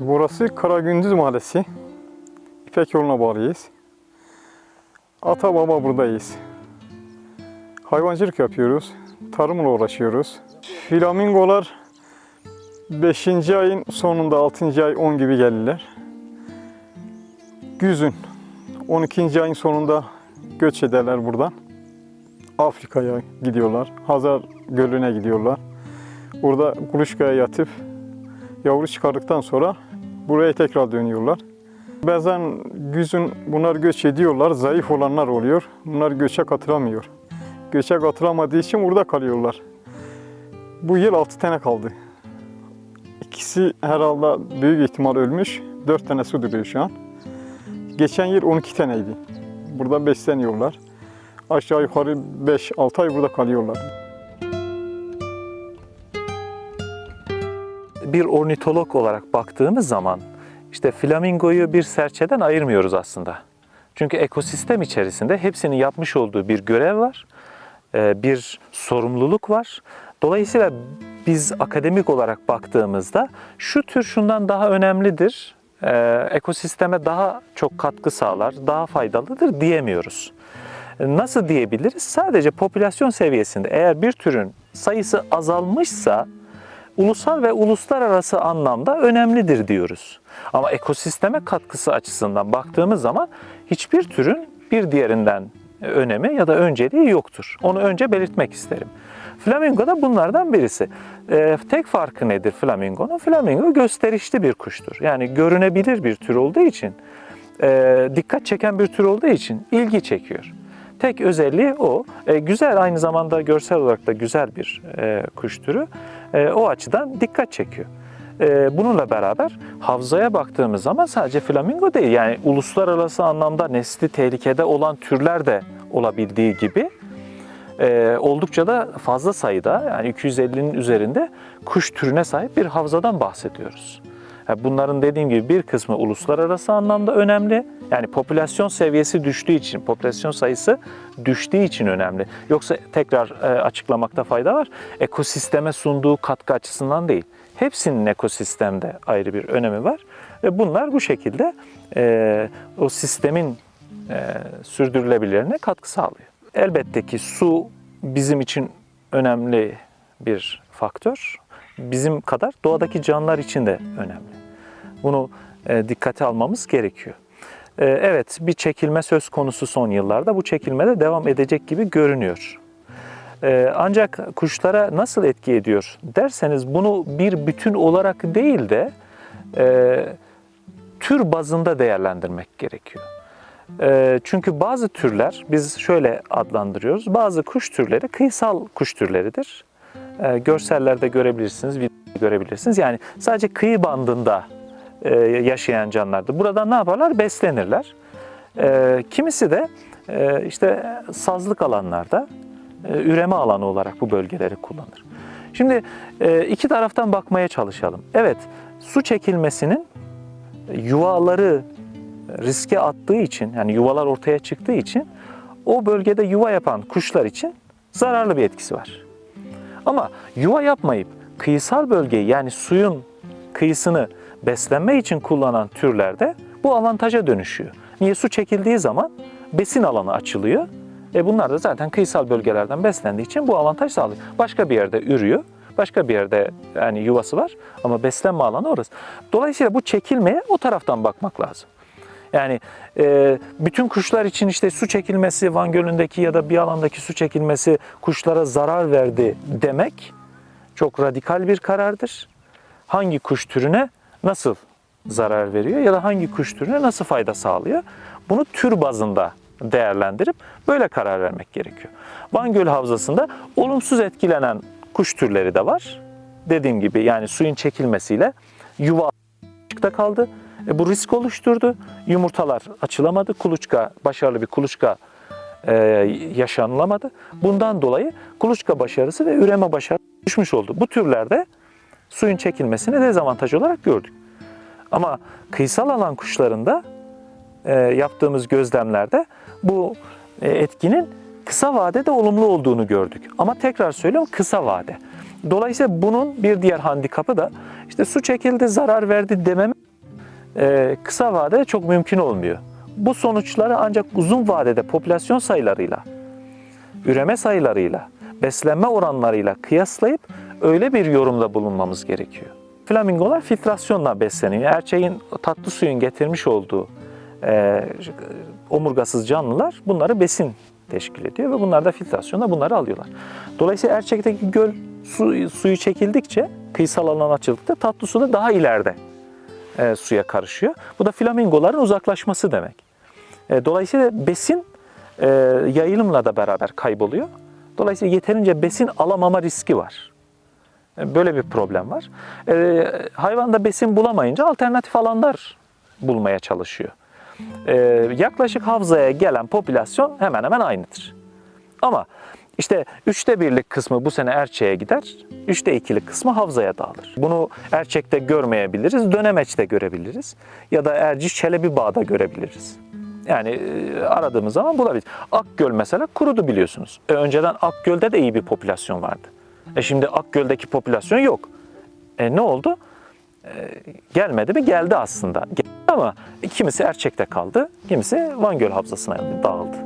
Burası Karagündüz Mahallesi. İpek yoluna bağlıyız. Ata baba buradayız. Hayvancılık yapıyoruz. Tarımla uğraşıyoruz. Flamingolar 5. ayın sonunda 6. ay 10 gibi gelirler. Güzün 12. ayın sonunda göç ederler buradan. Afrika'ya gidiyorlar. Hazar Gölü'ne gidiyorlar. Burada kuluçkaya yatıp yavru çıkardıktan sonra buraya tekrar dönüyorlar. Bazen güzün bunlar göç ediyorlar, zayıf olanlar oluyor. Bunlar göçe katılamıyor. Göçe katılamadığı için burada kalıyorlar. Bu yıl 6 tane kaldı. İkisi herhalde büyük ihtimal ölmüş. 4 tane su duruyor şu an. Geçen yıl 12 taneydi. Burada besleniyorlar. Aşağı yukarı 5-6 ay burada kalıyorlar. bir ornitolog olarak baktığımız zaman işte flamingoyu bir serçeden ayırmıyoruz aslında. Çünkü ekosistem içerisinde hepsinin yapmış olduğu bir görev var, bir sorumluluk var. Dolayısıyla biz akademik olarak baktığımızda şu tür şundan daha önemlidir, e, ekosisteme daha çok katkı sağlar, daha faydalıdır diyemiyoruz. Nasıl diyebiliriz? Sadece popülasyon seviyesinde eğer bir türün sayısı azalmışsa ulusal ve uluslararası anlamda önemlidir diyoruz. Ama ekosisteme katkısı açısından baktığımız zaman hiçbir türün bir diğerinden önemi ya da önceliği yoktur. Onu önce belirtmek isterim. Flamingo da bunlardan birisi. Ee, tek farkı nedir flamingonun? Flamingo gösterişli bir kuştur. Yani görünebilir bir tür olduğu için, e, dikkat çeken bir tür olduğu için ilgi çekiyor. Tek özelliği o. E, güzel aynı zamanda görsel olarak da güzel bir e, kuş türü. E, o açıdan dikkat çekiyor. E, bununla beraber havzaya baktığımız zaman sadece flamingo değil yani uluslararası anlamda nesli tehlikede olan türler de olabildiği gibi e, oldukça da fazla sayıda yani 250'nin üzerinde kuş türüne sahip bir havzadan bahsediyoruz. Ha, Bunların dediğim gibi bir kısmı uluslararası anlamda önemli. Yani popülasyon seviyesi düştüğü için, popülasyon sayısı düştüğü için önemli. Yoksa tekrar e, açıklamakta fayda var. Ekosisteme sunduğu katkı açısından değil. Hepsinin ekosistemde ayrı bir önemi var. Ve bunlar bu şekilde e, o sistemin e, sürdürülebilirliğine katkı sağlıyor. Elbette ki su bizim için önemli bir faktör. Bizim kadar doğadaki canlılar için de önemli. Bunu e, dikkate almamız gerekiyor. E, evet bir çekilme söz konusu son yıllarda. Bu çekilme de devam edecek gibi görünüyor. E, ancak kuşlara nasıl etki ediyor derseniz bunu bir bütün olarak değil de e, tür bazında değerlendirmek gerekiyor. E, çünkü bazı türler biz şöyle adlandırıyoruz. Bazı kuş türleri kıyısal kuş türleridir. E, görsellerde görebilirsiniz, videoda görebilirsiniz. Yani sadece kıyı bandında e, yaşayan canlılardır. Burada ne yaparlar? Beslenirler. E, kimisi de e, işte sazlık alanlarda e, üreme alanı olarak bu bölgeleri kullanır. Şimdi iki taraftan bakmaya çalışalım. Evet, su çekilmesinin yuvaları riske attığı için, yani yuvalar ortaya çıktığı için o bölgede yuva yapan kuşlar için zararlı bir etkisi var. Ama yuva yapmayıp kıyısal bölgeyi yani suyun kıyısını beslenme için kullanan türlerde bu avantaja dönüşüyor. Niye? Su çekildiği zaman besin alanı açılıyor. E bunlar da zaten kıyısal bölgelerden beslendiği için bu avantaj sağlıyor. Başka bir yerde ürüyor. Başka bir yerde yani yuvası var ama beslenme alanı orası. Dolayısıyla bu çekilmeye o taraftan bakmak lazım. Yani e, bütün kuşlar için işte su çekilmesi, Van Gölü'ndeki ya da bir alandaki su çekilmesi kuşlara zarar verdi demek çok radikal bir karardır. Hangi kuş türüne nasıl zarar veriyor ya da hangi kuş türüne nasıl fayda sağlıyor? Bunu tür bazında değerlendirip böyle karar vermek gerekiyor. Van Gölü Havzası'nda olumsuz etkilenen kuş türleri de var. Dediğim gibi yani suyun çekilmesiyle yuva açıkta kaldı. E, bu risk oluşturdu. Yumurtalar açılamadı. Kuluçka, başarılı bir kuluçka e, yaşanılamadı. Bundan dolayı kuluçka başarısı ve üreme başarısı düşmüş oldu. Bu türlerde suyun çekilmesini dezavantaj olarak gördük. Ama kıyısal alan kuşlarında e, yaptığımız gözlemlerde bu e, etkinin kısa vadede olumlu olduğunu gördük. Ama tekrar söylüyorum kısa vade. Dolayısıyla bunun bir diğer handikapı da işte su çekildi, zarar verdi demem e, kısa vadede çok mümkün olmuyor. Bu sonuçları ancak uzun vadede popülasyon sayılarıyla, üreme sayılarıyla, beslenme oranlarıyla kıyaslayıp öyle bir yorumda bulunmamız gerekiyor. Flamingolar filtrasyonla besleniyor. Erçeğin tatlı suyun getirmiş olduğu e, omurgasız canlılar bunları besin teşkil ediyor ve bunlar da filtrasyonla bunları alıyorlar. Dolayısıyla erçekteki göl su, suyu çekildikçe kıyısal alan açıldıkça tatlı su da daha ileride e, suya karışıyor. Bu da flamingoların uzaklaşması demek. E, dolayısıyla besin e, yayılımla da beraber kayboluyor. Dolayısıyla yeterince besin alamama riski var. E, Böyle bir problem var. E, hayvanda besin bulamayınca alternatif alanlar bulmaya çalışıyor. E, yaklaşık havzaya gelen popülasyon hemen hemen aynıdır. Ama işte üçte birlik kısmı bu sene Erçek'e gider, üçte ikilik kısmı Havza'ya dağılır. Bunu Erçek'te görmeyebiliriz, Dönemeç'te görebiliriz ya da Erciş Çelebi Bağ'da görebiliriz. Yani e, aradığımız zaman bulabiliriz. Akgöl mesela kurudu biliyorsunuz. E, önceden Akgöl'de de iyi bir popülasyon vardı. E şimdi Akgöl'deki popülasyon yok. E ne oldu? E, gelmedi mi? Geldi aslında. Ama kimisi Erçek'te kaldı, kimisi Van Göl Havzası'na dağıldı.